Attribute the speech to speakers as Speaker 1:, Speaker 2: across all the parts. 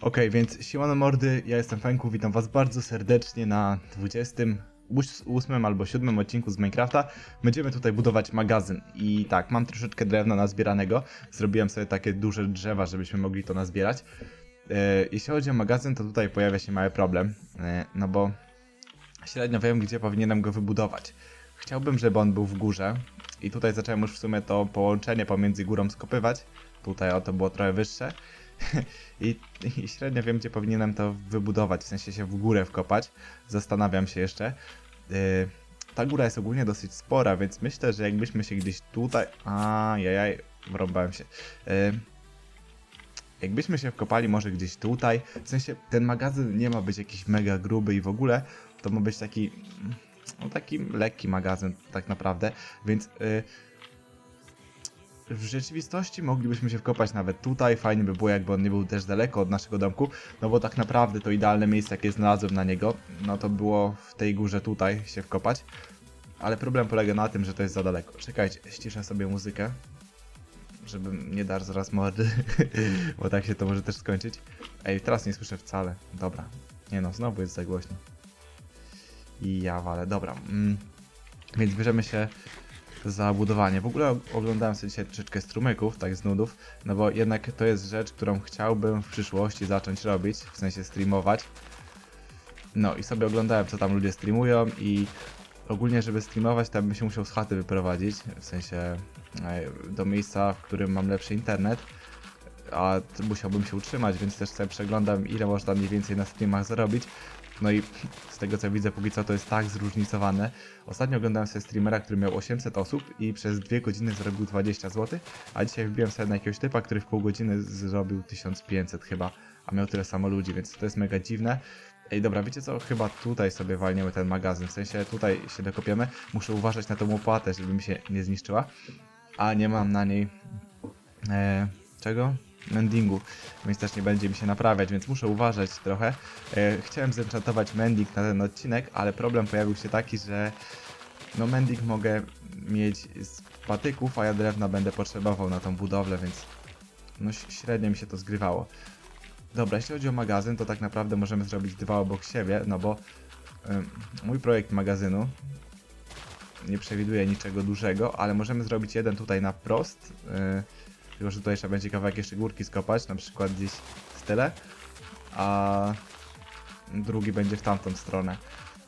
Speaker 1: Okej, więc siłano mordy, ja jestem Fenku, witam was bardzo serdecznie na 28 albo 7 odcinku z Minecrafta. Będziemy tutaj budować magazyn i tak, mam troszeczkę drewna nazbieranego, zrobiłem sobie takie duże drzewa, żebyśmy mogli to nazbierać. E, jeśli chodzi o magazyn, to tutaj pojawia się mały problem, e, no bo średnio wiem, gdzie powinienem go wybudować. Chciałbym, żeby on był w górze i tutaj zacząłem już w sumie to połączenie pomiędzy górą skopywać. Tutaj o to było trochę wyższe. I, I średnio wiem, gdzie powinienem to wybudować, w sensie się w górę wkopać. Zastanawiam się jeszcze. Yy, ta góra jest ogólnie dosyć spora, więc myślę, że jakbyśmy się gdzieś tutaj... A, jajaj, wrąbałem się. Yy, jakbyśmy się wkopali może gdzieś tutaj, w sensie ten magazyn nie ma być jakiś mega gruby i w ogóle, to ma być taki... No taki lekki magazyn tak naprawdę, więc... Yy, w rzeczywistości moglibyśmy się wkopać nawet tutaj, fajnie by było jakby on nie był też daleko od naszego domku, no bo tak naprawdę to idealne miejsce jakie znalazłem na niego, no to było w tej górze tutaj się wkopać, ale problem polega na tym, że to jest za daleko. Czekajcie, ściszę sobie muzykę, żebym nie dar zaraz mordy, bo tak się to może też skończyć. Ej, teraz nie słyszę wcale, dobra, nie no, znowu jest za głośno. I ja walę, dobra, mm. więc bierzemy się za budowanie. W ogóle oglądałem sobie dzisiaj troszeczkę strumyków, tak z nudów, no bo jednak to jest rzecz, którą chciałbym w przyszłości zacząć robić, w sensie streamować. No i sobie oglądałem, co tam ludzie streamują i ogólnie, żeby streamować, to bym się musiał z chaty wyprowadzić, w sensie e, do miejsca, w którym mam lepszy internet, a musiałbym się utrzymać, więc też sobie przeglądam, ile można mniej więcej na streamach zarobić. No i z tego co widzę, póki co to jest tak zróżnicowane. Ostatnio oglądałem sobie streamera, który miał 800 osób i przez 2 godziny zarobił 20 zł, a dzisiaj wbiłem sobie na jakiegoś typa, który w pół godziny zrobił 1500 chyba, a miał tyle samo ludzi, więc to jest mega dziwne. Ej, dobra, wiecie co? Chyba tutaj sobie walniemy ten magazyn, w sensie tutaj się dokopiemy. Muszę uważać na tą łopatę, żeby mi się nie zniszczyła, a nie mam na niej... E, czego? Mendingu, więc też nie będzie mi się naprawiać, więc muszę uważać trochę. E, chciałem zenchantować mending na ten odcinek, ale problem pojawił się taki, że no mending mogę mieć z patyków, a ja drewna będę potrzebował na tą budowlę, więc no średnio mi się to zgrywało. Dobra, jeśli chodzi o magazyn, to tak naprawdę możemy zrobić dwa obok siebie, no bo mój projekt magazynu nie przewiduje niczego dużego, ale możemy zrobić jeden tutaj na wprost, yy, tylko, że tutaj trzeba będzie kawałek jeszcze górki skopać, na przykład gdzieś z tyle, a drugi będzie w tamtą stronę.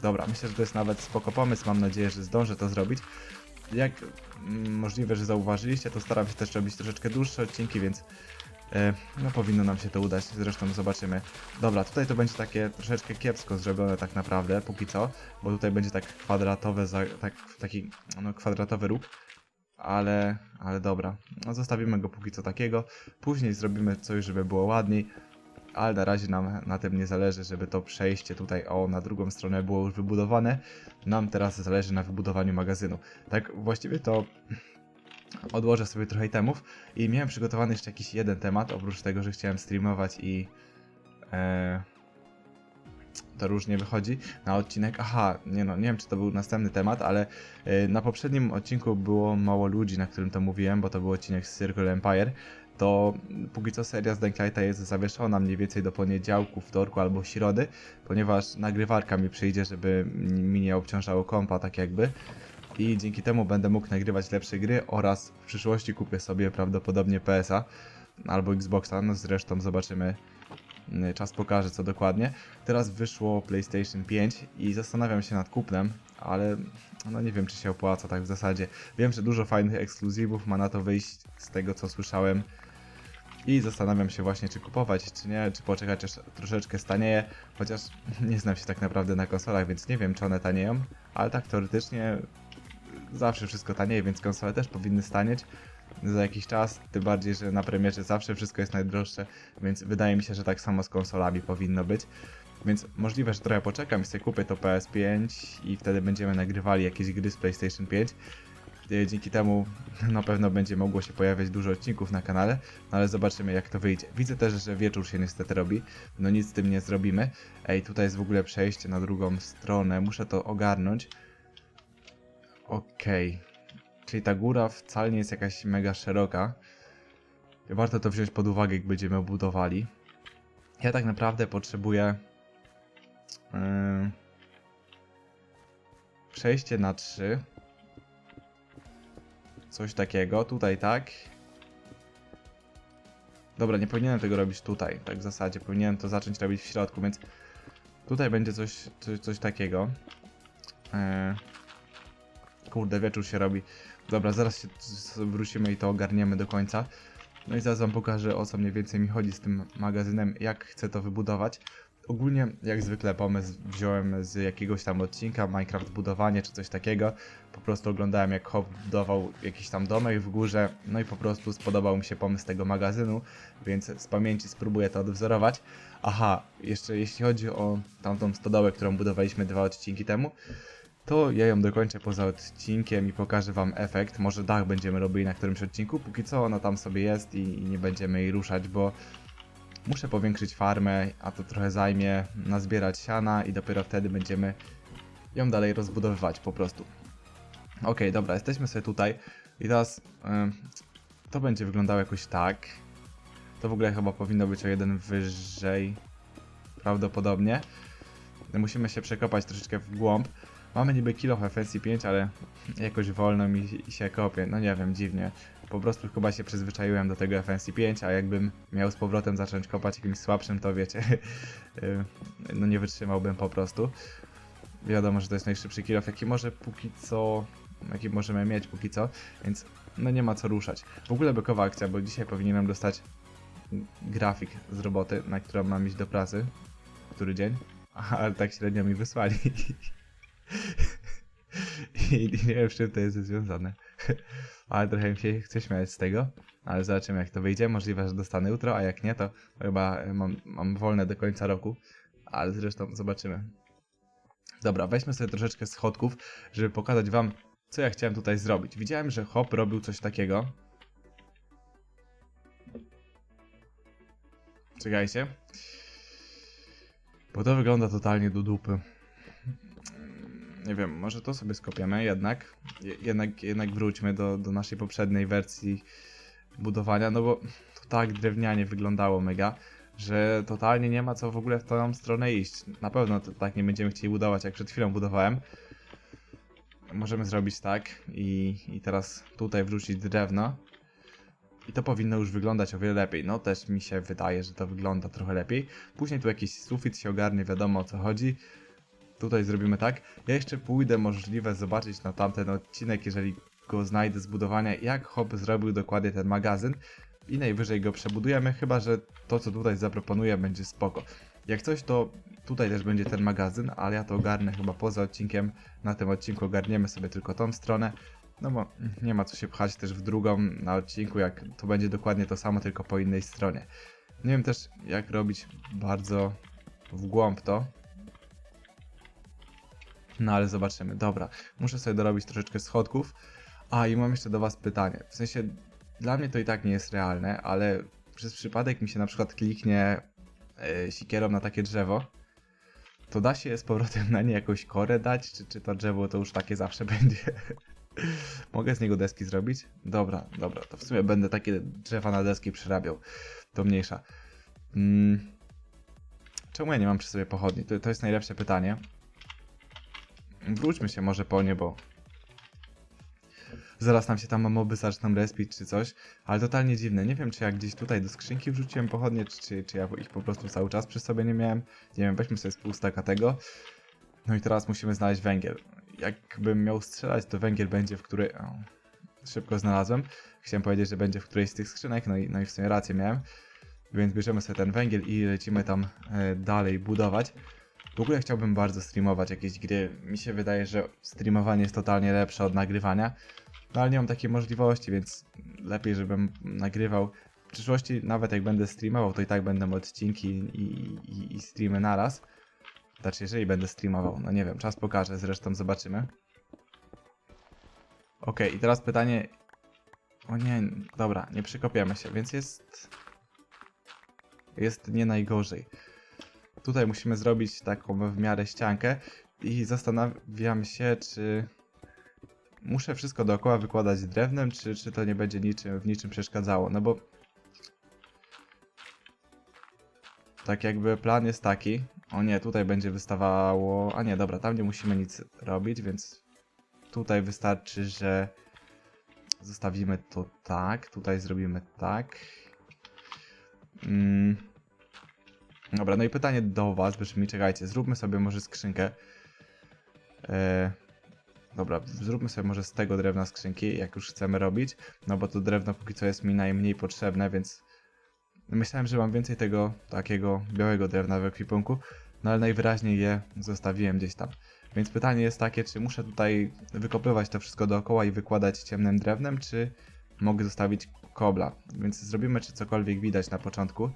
Speaker 1: Dobra, myślę, że to jest nawet spoko pomysł, mam nadzieję, że zdążę to zrobić. Jak mm, możliwe, że zauważyliście, to staram się też robić troszeczkę dłuższe odcinki, więc e, no powinno nam się to udać, zresztą zobaczymy. Dobra, tutaj to będzie takie troszeczkę kiepsko zrobione tak naprawdę, póki co, bo tutaj będzie tak kwadratowe, tak, taki no, kwadratowy róg, ale, ale dobra, no, zostawimy go póki co takiego, później zrobimy coś, żeby było ładniej, ale na razie nam na tym nie zależy, żeby to przejście tutaj, o, na drugą stronę było już wybudowane, nam teraz zależy na wybudowaniu magazynu. Tak właściwie to odłożę sobie trochę temów. I miałem przygotowany jeszcze jakiś jeden temat, oprócz tego, że chciałem streamować i e, to różnie wychodzi na odcinek. Aha, nie no, nie wiem czy to był następny temat, ale e, na poprzednim odcinku było mało ludzi, na którym to mówiłem, bo to był odcinek z Circle Empire. To póki co seria z Danklighta jest zawieszona mniej więcej do poniedziałku, wtorku albo środy, ponieważ nagrywarka mi przyjdzie, żeby mi nie obciążało kompa tak jakby i dzięki temu będę mógł nagrywać lepsze gry oraz w przyszłości kupię sobie prawdopodobnie PS-a albo Xboxa, no zresztą zobaczymy, Mm, czas pokaże co dokładnie. Teraz wyszło PlayStation 5 i zastanawiam się nad kupnem, ale no nie wiem czy się opłaca tak w zasadzie. Wiem, że dużo fajnych ekskluzywów ma na to wyjść z tego co słyszałem i zastanawiam się właśnie czy kupować, czy nie, czy poczekać aż troszeczkę stanieje, chociaż nie znam się tak naprawdę na konsolach, więc nie wiem czy one tanieją, ale tak teoretycznie zawsze wszystko tanieje, więc konsole też powinny stanieć za jakiś czas, tym bardziej, że na premierze zawsze wszystko jest najdroższe, więc wydaje mi się, że tak samo z konsolami powinno być. Więc możliwe, że trochę poczekam i sobie kupię to PS5 i wtedy będziemy nagrywali jakieś gry z PlayStation 5. E, Dzięki temu na pewno będzie mogło się pojawiać dużo odcinków na kanale, no ale zobaczymy jak to wyjdzie. Widzę też, że wieczór się niestety robi, no nic z tym nie zrobimy. Ej, tutaj jest w ogóle przejście na drugą stronę, muszę to ogarnąć. Okej. Czyli ta góra wcale nie jest jakaś mega szeroka. Warto to wziąć pod uwagę, jak będziemy budowali. Ja tak naprawdę potrzebuję yy, przejście na 3. Coś takiego, tutaj tak. Dobra, nie powinienem tego robić tutaj, tak w zasadzie. Powinienem to zacząć robić w środku, więc tutaj będzie coś, coś, coś takiego. Yy, kurde, wieczór się robi. Dobra, zaraz się wrócimy i to ogarniemy do końca. No i zaraz wam pokażę o co mniej więcej mi chodzi z tym magazynem, jak chcę to wybudować. Ogólnie, jak zwykle, pomysł wziąłem z jakiegoś tam odcinka, Minecraft budowanie czy coś takiego. Po prostu oglądałem jak Hop budował jakiś tam domek w górze, no i po prostu spodobał mi się pomysł tego magazynu, więc z pamięci spróbuję to odwzorować. Aha, jeszcze jeśli chodzi o tamtą stodołę, którą budowaliśmy dwa odcinki temu, to ja ją dokończę poza odcinkiem i pokażę wam efekt. Może dach będziemy robili na którymś odcinku, póki co ona tam sobie jest i, i nie będziemy jej ruszać, bo muszę powiększyć farmę, a to trochę zajmie, nazbierać siana i dopiero wtedy będziemy ją dalej rozbudowywać po prostu. Okej, dobra, jesteśmy sobie tutaj i teraz to będzie wyglądało jakoś tak. To w ogóle chyba powinno być o jeden wyżej, prawdopodobnie. Musimy się przekopać troszeczkę w głąb. Mamy niby kilo FNC 5, ale jakoś wolno mi się kopie. No nie wiem, dziwnie. Po prostu chyba się przyzwyczaiłem do tego FNC 5, a jakbym miał z powrotem zacząć kopać jakimś słabszym, to wiecie, no nie wytrzymałbym po prostu. Wiadomo, że to jest najszybszy kilo, jaki może póki co, jaki możemy mieć póki co, więc no nie ma co ruszać. W ogóle bykowa akcja, bo dzisiaj powinienem dostać grafik z roboty, na którą mam iść do pracy. Który dzień? Ale tak średnio mi wysłali. I nie wiem, z czym to jest związane. Ale trochę mi się chce śmiać z tego. Ale zobaczymy, jak to wyjdzie. Możliwe, że dostanę jutro, a jak nie, to chyba mam, mam wolne do końca roku. Ale zresztą zobaczymy. Dobra, weźmy sobie troszeczkę schodków, żeby pokazać wam, co ja chciałem tutaj zrobić. Widziałem, że Hop robił coś takiego. Czekajcie. Bo to wygląda totalnie do dupy. Nie wiem, może to sobie skopiemy jednak. Je- Jednak, jednak wróćmy do, do naszej poprzedniej wersji budowania, no bo to tak drewnianie wyglądało mega, że totalnie nie ma co w ogóle w tą stronę iść. Na pewno to tak nie będziemy chcieli budować, jak przed chwilą budowałem. Możemy zrobić tak i, i teraz tutaj wrzucić drewno. I to powinno już wyglądać o wiele lepiej. No też mi się wydaje, że to wygląda trochę lepiej. Później tu jakiś sufit się ogarnie, wiadomo o co chodzi. Tutaj zrobimy tak. Ja jeszcze pójdę możliwe zobaczyć na tamten odcinek, jeżeli go znajdę z budowania, jak Hop zrobił dokładnie ten magazyn. I najwyżej go przebudujemy, chyba że to co tutaj zaproponuję będzie spoko. Jak coś to tutaj też będzie ten magazyn, ale ja to ogarnę chyba poza odcinkiem. Na tym odcinku ogarniemy sobie tylko tą stronę. No bo nie ma co się pchać też w drugą na odcinku, jak to będzie dokładnie to samo, tylko po innej stronie. Nie wiem też jak robić bardzo w głąb to. No ale zobaczymy. Dobra, muszę sobie dorobić troszeczkę schodków. A i mam jeszcze do Was pytanie. W sensie, dla mnie to i tak nie jest realne, ale przez przypadek mi się na przykład kliknie yy, sikierą na takie drzewo, to da się z powrotem na nie jakąś korę dać, czy, czy to drzewo to już takie zawsze będzie? Mogę z niego deski zrobić? Dobra, dobra, to w sumie będę takie drzewa na deski przerabiał. To mniejsza. Mm. Czemu ja nie mam przy sobie pochodni? To, to jest najlepsze pytanie. Wróćmy się może po nie, bo zaraz nam się tam moby zaczną respić czy coś, ale totalnie dziwne. Nie wiem, czy ja gdzieś tutaj do skrzynki wrzuciłem pochodnie, czy, czy, czy ja ich po prostu cały czas przy sobie nie miałem. Nie wiem, weźmy sobie z pół tego. No i teraz musimy znaleźć węgiel. Jakbym miał strzelać, to węgiel będzie w której... O, szybko znalazłem. Chciałem powiedzieć, że będzie w którejś z tych skrzynek, no i, no i w sumie rację miałem. Więc bierzemy sobie ten węgiel i lecimy tam e, dalej budować. W ogóle chciałbym bardzo streamować jakieś gry. Mi się wydaje, że streamowanie jest totalnie lepsze od nagrywania. No ale nie mam takiej możliwości, więc lepiej, żebym nagrywał. W przyszłości, nawet jak będę streamował, to i tak będą odcinki i, i, i streamy naraz. Znaczy, jeżeli będę streamował, no nie wiem, czas pokaże, zresztą zobaczymy. Okej, i teraz pytanie. O nie, dobra, nie przykopiemy się, więc jest. Jest nie najgorzej. Tutaj musimy zrobić taką w miarę ściankę i zastanawiam się, czy muszę wszystko dookoła wykładać drewnem, czy, czy to nie będzie niczym, w niczym przeszkadzało, no bo tak jakby plan jest taki. O nie, tutaj będzie wystawało. A nie, dobra, tam nie musimy nic robić, więc tutaj wystarczy, że zostawimy to tak. Tutaj zrobimy tak. Mm. Dobra, no i pytanie do Was, brzmi, czekajcie, zróbmy sobie może skrzynkę. E, dobra, zróbmy sobie może z tego drewna skrzynki, jak już chcemy robić, no bo to drewno póki co jest mi najmniej potrzebne, więc myślałem, że mam więcej tego takiego białego drewna w ekwipunku, no ale najwyraźniej je zostawiłem gdzieś tam. Więc pytanie jest takie, czy muszę tutaj wykopywać to wszystko dookoła i wykładać ciemnym drewnem, czy mogę zostawić kobla. Więc zrobimy, czy cokolwiek widać na początku.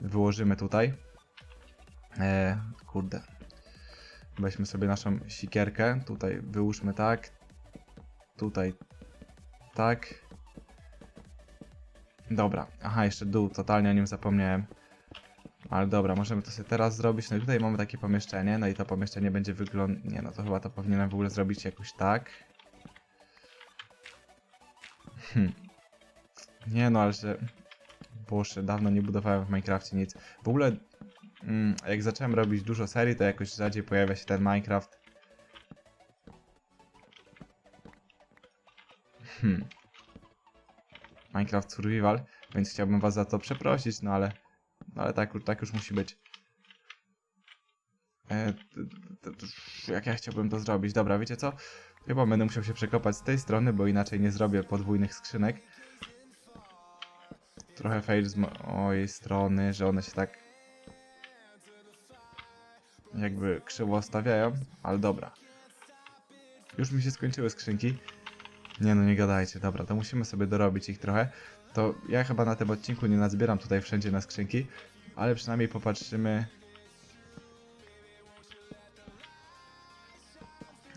Speaker 1: Wyłożymy tutaj. Eee, kurde. Weźmy sobie naszą sikierkę. Tutaj wyłóżmy tak. Tutaj tak. Dobra. Aha, jeszcze dół. Totalnie o nim zapomniałem. Ale dobra, możemy to sobie teraz zrobić. No i tutaj mamy takie pomieszczenie. No i to pomieszczenie będzie wyglądać... Nie, no to chyba to powinienem w ogóle zrobić jakoś tak. Hmm. Nie no, ale że... Boże, dawno nie budowałem w Minecrafcie nic. W ogóle, mm, jak zacząłem robić dużo serii, to jakoś rzadziej pojawia się ten Minecraft. Hmm. Minecraft Survival, więc chciałbym was za to przeprosić, no ale... No ale tak, tak już musi być. E, t- t- t- jak ja chciałbym to zrobić? Dobra, wiecie co? Chyba będę musiał się przekopać z tej strony, bo inaczej nie zrobię podwójnych skrzynek. Trochę fail z mojej strony, że one się tak jakby krzywo stawiają, ale dobra. Już mi się skończyły skrzynki. Nie no, nie gadajcie, dobra, to musimy sobie dorobić ich trochę. To ja chyba na tym odcinku nie nazbieram tutaj wszędzie na skrzynki, ale przynajmniej popatrzymy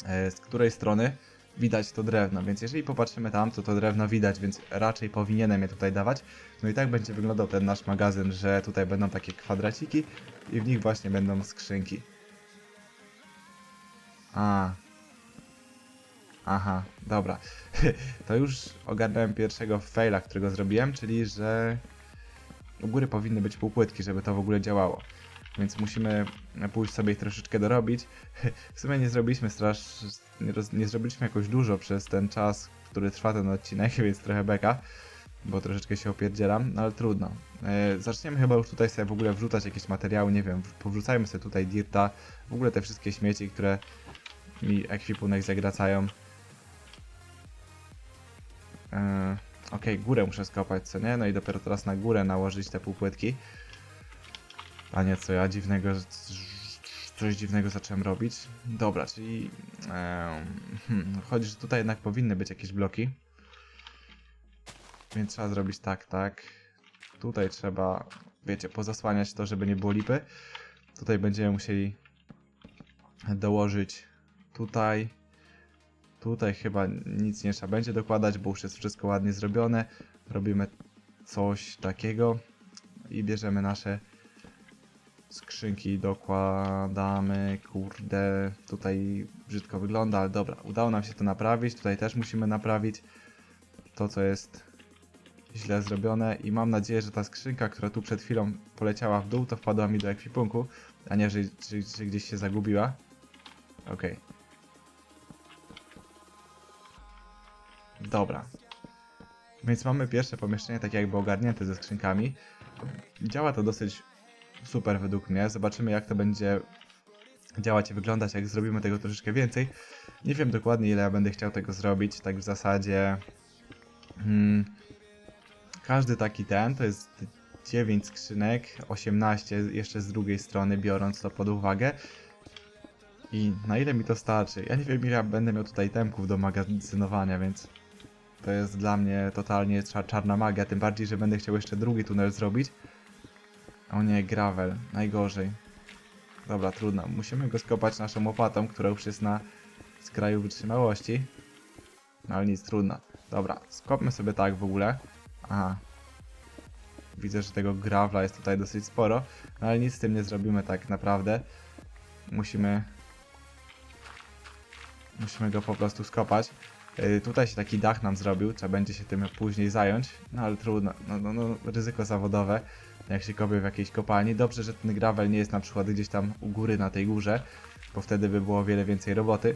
Speaker 1: e, z której strony widać to drewno, więc jeżeli popatrzymy tam, to to drewno widać, więc raczej powinienem je tutaj dawać. No i tak będzie wyglądał ten nasz magazyn, że tutaj będą takie kwadraciki i w nich właśnie będą skrzynki. A. Aha, dobra. To już ogarnąłem pierwszego faila, którego zrobiłem, czyli że u góry powinny być półpłytki, żeby to w ogóle działało. Więc musimy pójść sobie ich troszeczkę dorobić. W sumie nie zrobiliśmy strasz... Nie, roz... nie zrobiliśmy jakoś dużo przez ten czas, który trwa ten odcinek, więc trochę beka. Bo troszeczkę się opierdzielam, no ale trudno. E, zaczniemy chyba już tutaj sobie w ogóle wrzucać jakieś materiały, nie wiem, powrzucajmy sobie tutaj dirta, w ogóle te wszystkie śmieci, które mi ekwipunek zagracają. E, Okej, górę muszę skopać, co nie? No i dopiero teraz na górę nałożyć te półpłytki. A nie, co ja dziwnego, coś dziwnego zacząłem robić. Dobra, czyli em, hmm, chodzi, że tutaj jednak powinny być jakieś bloki. Więc trzeba zrobić tak, tak. Tutaj trzeba, wiecie, pozasłaniać to, żeby nie było lipy. Tutaj będziemy musieli dołożyć tutaj. Tutaj chyba nic nie trzeba będzie dokładać, bo już jest wszystko ładnie zrobione. Robimy coś takiego i bierzemy nasze skrzynki, dokładamy, kurde, tutaj brzydko wygląda, ale dobra, udało nam się to naprawić, tutaj też musimy naprawić to, co jest źle zrobione i mam nadzieję, że ta skrzynka, która tu przed chwilą poleciała w dół, to wpadła mi do ekwipunku, a nie, że, że, że gdzieś się zagubiła. Okej. Dobra. Więc mamy pierwsze pomieszczenie takie jakby ogarnięte ze skrzynkami. Działa to dosyć super według mnie. Zobaczymy jak to będzie działać i wyglądać, jak zrobimy tego troszeczkę więcej. Nie wiem dokładnie ile ja będę chciał tego zrobić, tak w zasadzie... Hmm, każdy taki ten to jest 9 skrzynek, 18 jeszcze z drugiej strony biorąc to pod uwagę. I na ile mi to starczy? Ja nie wiem ile będę miał tutaj temków do magazynowania, więc to jest dla mnie totalnie cza- czarna magia, tym bardziej, że będę chciał jeszcze drugi tunel zrobić. O nie, gravel, najgorzej. Dobra, trudno. Musimy go skopać naszą łopatą, która już jest na skraju wytrzymałości. No ale nic, trudno. Dobra, skopmy sobie tak w ogóle. Aha. Widzę, że tego gravla jest tutaj dosyć sporo, no ale nic z tym nie zrobimy tak naprawdę. Musimy... Musimy go po prostu skopać. Yy, tutaj się taki dach nam zrobił, trzeba będzie się tym później zająć, no ale trudno, no, no, no ryzyko zawodowe. Jak się kopie w jakiejś kopalni. Dobrze, że ten gravel nie jest na przykład gdzieś tam u góry na tej górze, bo wtedy by było wiele więcej roboty.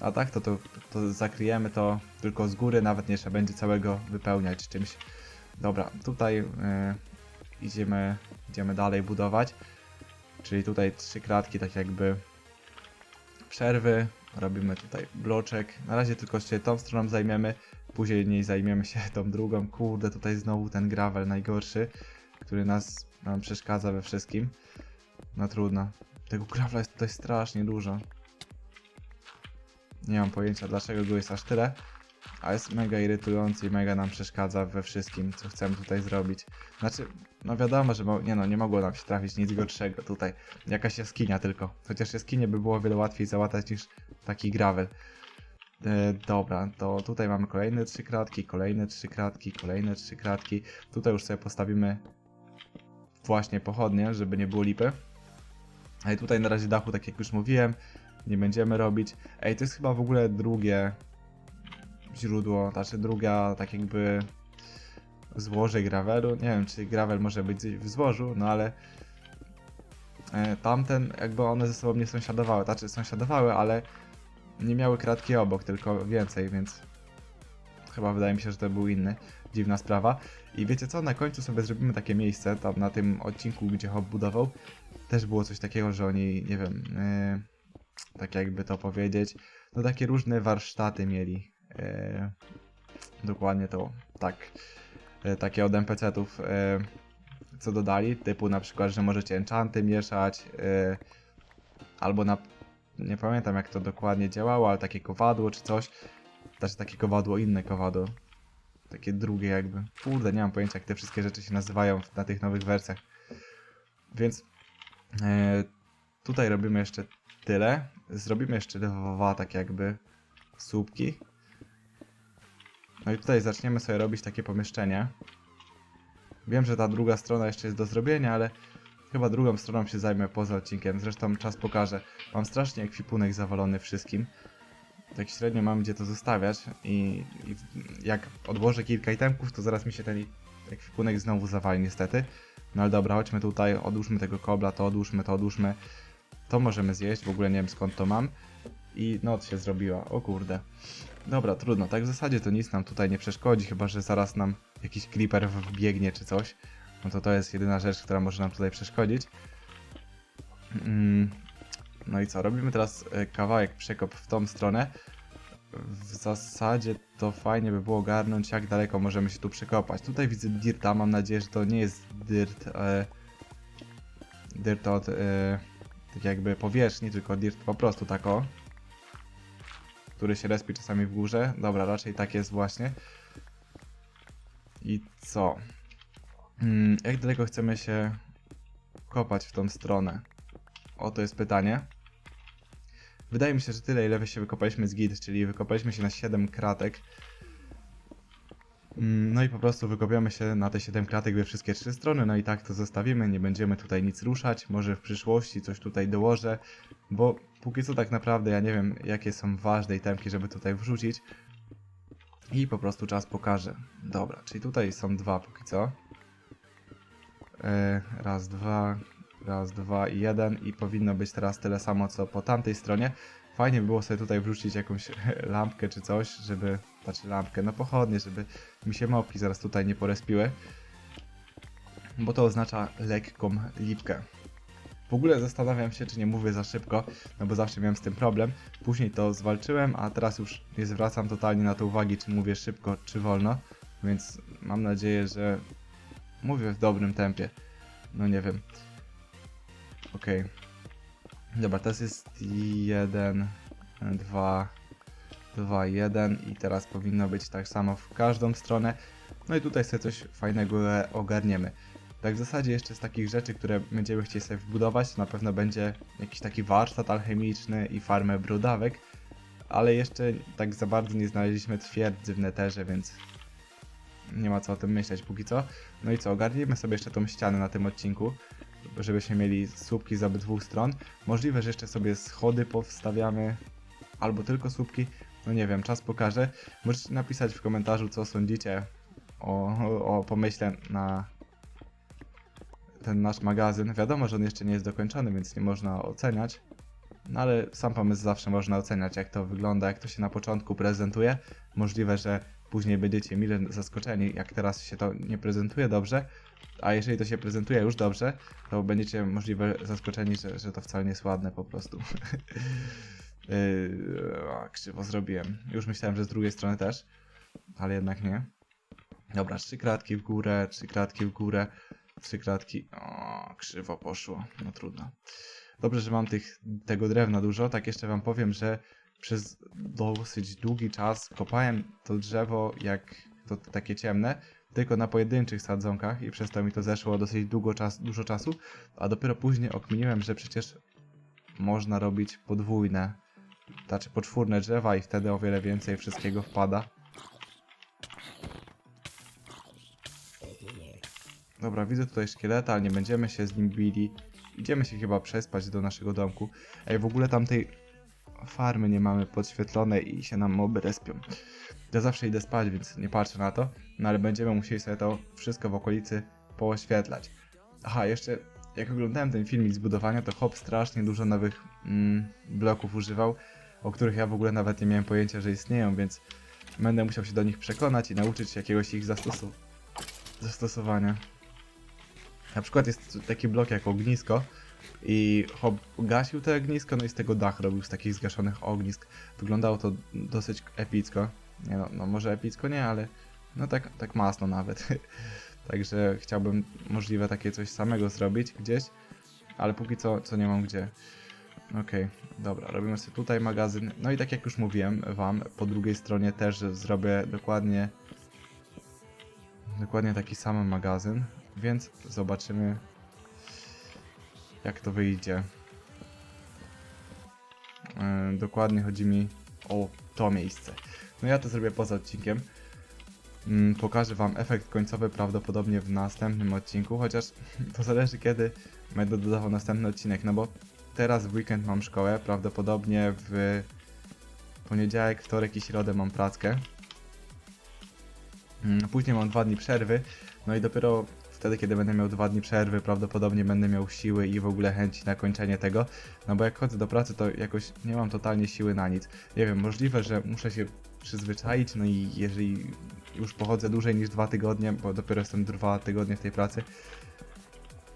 Speaker 1: A tak to, to, to zakryjemy to tylko z góry, nawet nie trzeba będzie całego wypełniać czymś. Dobra, tutaj y, idziemy, idziemy dalej budować. Czyli tutaj trzy kratki, tak jakby przerwy. Robimy tutaj bloczek. Na razie tylko się tą stroną zajmiemy. Później niej zajmiemy się tą drugą. Kurde, tutaj znowu ten gravel najgorszy, który nas nam przeszkadza we wszystkim. No trudno. Tego gravela jest tutaj strasznie dużo. Nie mam pojęcia dlaczego go jest aż tyle. A jest mega irytujący i mega nam przeszkadza we wszystkim, co chcemy tutaj zrobić. Znaczy, no wiadomo, że nie no, nie mogło nam się trafić nic gorszego tutaj. Jakaś jaskinia tylko. Chociaż jaskinie by było wiele łatwiej załatać niż taki gravel. E, dobra, to tutaj mamy kolejne trzy kratki, kolejne trzy kratki, kolejne trzy kratki. Tutaj już sobie postawimy właśnie pochodnie, żeby nie było lipy. I tutaj na razie dachu, tak jak już mówiłem, nie będziemy robić. Ej, to jest chyba w ogóle drugie źródło, znaczy druga tak jakby złoże gravelu. Nie wiem, czy gravel może być w złożu, no ale e, tamten, jakby one ze sobą nie sąsiadowały, znaczy sąsiadowały, ale nie miały kratki obok, tylko więcej, więc chyba wydaje mi się, że to był inny. Dziwna sprawa. I wiecie co, na końcu sobie zrobimy takie miejsce, tam na tym odcinku, gdzie Hop budował, też było coś takiego, że oni, nie wiem, yy, tak jakby to powiedzieć, no takie różne warsztaty mieli. Yy, dokładnie to, tak. Yy, takie od NPC-ów, yy, co dodali, typu na przykład, że możecie enchanty mieszać, yy, albo na, nie pamiętam jak to dokładnie działało, ale takie kowadło czy coś, znaczy takie kowadło, inne kowadło, takie drugie jakby. Kurde, nie mam pojęcia jak te wszystkie rzeczy się nazywają na tych nowych wersjach. Więc e, tutaj robimy jeszcze tyle. Zrobimy jeszcze dwa tak jakby słupki. No i tutaj zaczniemy sobie robić takie pomieszczenie. Wiem, że ta druga strona jeszcze jest do zrobienia, ale chyba drugą stroną się zajmę poza odcinkiem. Zresztą czas pokaże. Mam strasznie ekwipunek zawalony wszystkim. Tak średnio mam gdzie to zostawiać i, i jak odłożę kilka itemków, to zaraz mi się ten ekwipunek znowu zawali niestety. No ale dobra, chodźmy tutaj, odłóżmy tego kobla, to odłóżmy, to odłóżmy. To możemy zjeść, w ogóle nie wiem skąd to mam. I noc się zrobiła, o kurde. Dobra, trudno, tak w zasadzie to nic nam tutaj nie przeszkodzi, chyba że zaraz nam jakiś creeper wbiegnie czy coś. No to to jest jedyna rzecz, która może nam tutaj przeszkodzić. Mm, no i co, robimy teraz e, kawałek przekop w tą stronę. W zasadzie to fajnie by było ogarnąć, jak daleko możemy się tu przekopać. Tutaj widzę dirta, mam nadzieję, że to nie jest dirt, e, dirt od e, tak jakby powierzchni, tylko dirt po prostu tak o, który się respi czasami w górze. Dobra, raczej tak jest właśnie. I co? Mm, jak daleko chcemy się kopać w tą stronę? Oto jest pytanie. Wydaje mi się, że tyle, ile się wykopaliśmy z git, czyli wykopaliśmy się na 7 kratek. Mm, No i po prostu wykopiamy się na te 7 kratek we wszystkie trzy strony, no i tak to zostawimy, nie będziemy tutaj nic ruszać, może w przyszłości coś tutaj dołożę, bo póki co tak naprawdę ja nie wiem, jakie są ważne itemki, żeby tutaj wrzucić. I po prostu czas pokaże. Dobra, czyli tutaj są dwa póki co. E, raz, dwa, raz, dwa i jeden i powinno być teraz tyle samo co po tamtej stronie. Fajnie by było sobie tutaj wrzucić jakąś lampkę czy coś, żeby, znaczy lampkę, no pochodnie, żeby mi się mopki zaraz tutaj nie porespiły. Bo to oznacza lekką lipkę. W ogóle zastanawiam się, czy nie mówię za szybko, no bo zawsze miałem z tym problem. Później to zwalczyłem, a teraz już nie zwracam totalnie na to uwagi, czy mówię szybko, czy wolno. Więc mam nadzieję, że mówię w dobrym tempie. No nie wiem. Okej. Dobra, teraz jest jeden, dwa, dwa, jeden i teraz powinno być tak samo w każdą stronę. No i tutaj sobie coś fajnego ogarniemy. Tak w zasadzie jeszcze z takich rzeczy, które będziemy chcieli sobie wbudować, to na pewno będzie jakiś taki warsztat alchemiczny i farmę brudawek, ale jeszcze tak za bardzo nie znaleźliśmy twierdzy w neterze, więc nie ma co o tym myśleć póki co. No i co, ogarnijmy sobie jeszcze tą ścianę na tym odcinku, żebyśmy mieli słupki z obydwu stron. Możliwe, że jeszcze sobie schody powstawiamy, albo tylko słupki, no nie wiem, czas pokaże. Możecie napisać w komentarzu, co sądzicie o, o pomyśle na ten nasz magazyn. Wiadomo, że on jeszcze nie jest dokończony, więc nie można oceniać. No ale sam pomysł zawsze można oceniać, jak to wygląda, jak to się na początku prezentuje. Możliwe, że później będziecie mile zaskoczeni, jak teraz się to nie prezentuje dobrze. A jeżeli to się prezentuje już dobrze, to będziecie możliwe zaskoczeni, że, że to wcale nie jest ładne po prostu. Yy, krzywo zrobiłem. Już myślałem, że z drugiej strony też, ale jednak nie. Dobra, trzy kratki w górę, trzy kratki w górę, trzy kratki. O, krzywo poszło. No trudno. Dobrze, że mam tych, tego drewna dużo. Tak jeszcze wam powiem, że przez dosyć długi czas kopałem to drzewo jak to takie ciemne, tylko na pojedynczych sadzonkach i przez to mi to zeszło dosyć długo czas, dużo czasu, a dopiero później okminiłem, że przecież można robić podwójne, znaczy poczwórne drzewa i wtedy o wiele więcej wszystkiego wpada. Dobra, widzę tutaj szkieleta, ale nie będziemy się z nim bili. Idziemy się chyba przespać do naszego domku. Ej, w ogóle tamtej farmy nie mamy podświetlonej i się nam moby respią. Ja zawsze idę spać, więc nie patrzę na to, no ale będziemy musieli sobie to wszystko w okolicy pooświetlać. Aha, jeszcze jak oglądałem ten filmik z budowania, to Hop strasznie dużo nowych mm, bloków używał, o których ja w ogóle nawet nie miałem pojęcia, że istnieją, więc będę musiał się do nich przekonać i nauczyć się jakiegoś ich zastosu zastosowania. Na przykład jest taki blok jak ognisko i Hop gasił to ognisko, no i z tego dach robił z takich zgaszonych ognisk. Wyglądało to dosyć epicko. Nie no, no może epicko nie, ale no tak, tak masno nawet. Także chciałbym możliwe takie coś samego zrobić gdzieś, ale póki co, co nie mam gdzie. Okej, dobra, robimy sobie tutaj magazyn. No i tak jak już mówiłem wam, po drugiej stronie też zrobię dokładnie dokładnie taki sam magazyn, więc zobaczymy jak to wyjdzie. Yy, dokładnie chodzi mi o to miejsce. No ja to zrobię poza odcinkiem. Mm, Pokażę wam efekt końcowy prawdopodobnie w następnym odcinku, chociaż to zależy kiedy będę dodawał następny odcinek, no bo teraz w weekend mam szkołę, prawdopodobnie w poniedziałek, wtorek i środę mam prackę. Mm, Później mam dwa dni przerwy, no i dopiero wtedy, kiedy będę miał dwa dni przerwy, prawdopodobnie będę miał siły i w ogóle chęci na kończenie tego. No bo jak chodzę do pracy, to jakoś nie mam totalnie siły na nic. Nie wiem, możliwe, że muszę się przyzwyczaić, no i jeżeli już pochodzę dłużej niż dwa tygodnie, bo dopiero jestem dwa tygodnie w tej pracy,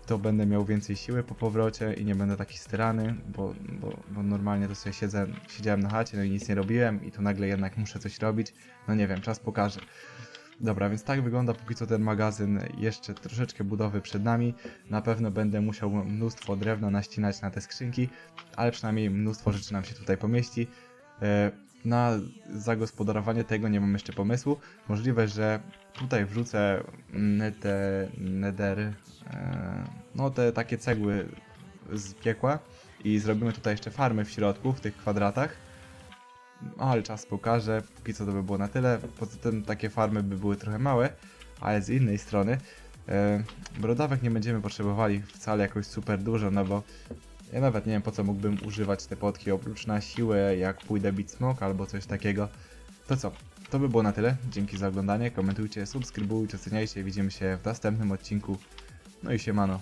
Speaker 1: to będę miał więcej siły po powrocie i nie będę taki styrany, bo, bo, bo normalnie to sobie siedzę, siedziałem na chacie, no i nic nie robiłem i tu nagle jednak muszę coś robić. No nie wiem, czas pokaże. Dobra, więc tak wygląda póki co ten magazyn. Jeszcze troszeczkę budowy przed nami. Na pewno będę musiał mnóstwo drewna naścinać na te skrzynki, ale przynajmniej mnóstwo rzeczy nam się tutaj pomieści. Na zagospodarowanie tego nie mam jeszcze pomysłu. Możliwe, że tutaj wrzucę te nedery, e, no te takie cegły z piekła i zrobimy tutaj jeszcze farmy w środku, w tych kwadratach. No, ale czas pokaże. Póki co to by było na tyle. Poza tym takie farmy by były trochę małe, ale z innej strony e, brodawek nie będziemy potrzebowali wcale jakoś super dużo, no bo ja nawet nie wiem po co mógłbym używać te potki oprócz na siłę, jak pójdę bić smok albo coś takiego. To co? To by było na tyle. Dzięki za oglądanie. Komentujcie, subskrybujcie, oceniajcie. Widzimy się w następnym odcinku. No i siemano.